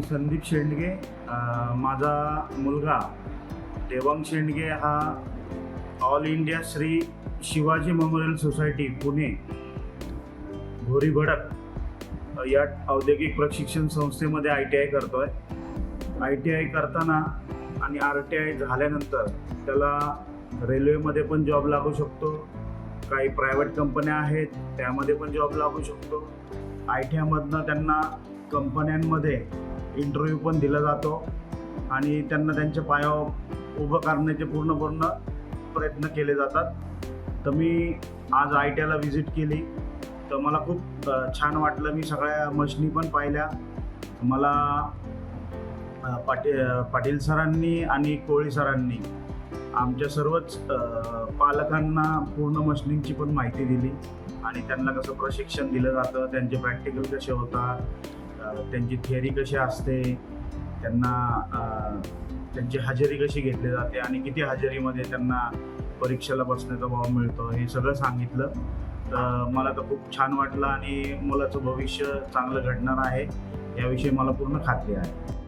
मी संदीप शेंडगे माझा मुलगा देवांग शेंडगे हा all India Shri Shivaji memorial society Pune भोरी भडक या औद्योगिक प्रशिक्षण संस्थेमध्ये आय टी आय करतो आहे आय टी आय करताना आणि आर टी आय झाल्यानंतर त्याला रेल्वेमध्ये पण जॉब लागू शकतो. काही प्रायव्हेट कंपन्या आहेत त्यामध्ये पण जॉब लागू शकतो. आय टी आयमधनं त्यांना कंपन्यांमध्ये इंटरव्ह्यू पण दिला जातो आणि त्यांना त्यांच्या पायावर उभं करण्याचे पूर्ण पूर्ण प्रयत्न केले जातात. तर मी आज आय टी आयला व्हिजिट केली. तर मला खूप छान वाटलं. मी सगळ्या मशनी पण पाहिल्या. मला पाटी पाटील सरांनी आणि कोळी सरांनी आमच्या सर्वच पालकांना पूर्ण मशनींची पण माहिती दिली आणि त्यांना कसं प्रशिक्षण दिलं जातं त्यांचे प्रॅक्टिकल कसे होतात त्यांची थिअरी कशी असते त्यांना त्यांची हजेरी कशी घेतली जाते आणि किती हजेरीमध्ये त्यांना परीक्षेला बसण्याचा भाव मिळतो हे सगळं सांगितलं. तर मला तर खूप छान वाटलं आणि मुलाचं भविष्य चांगलं घडणार आहे याविषयी मला पूर्ण खात्री आहे.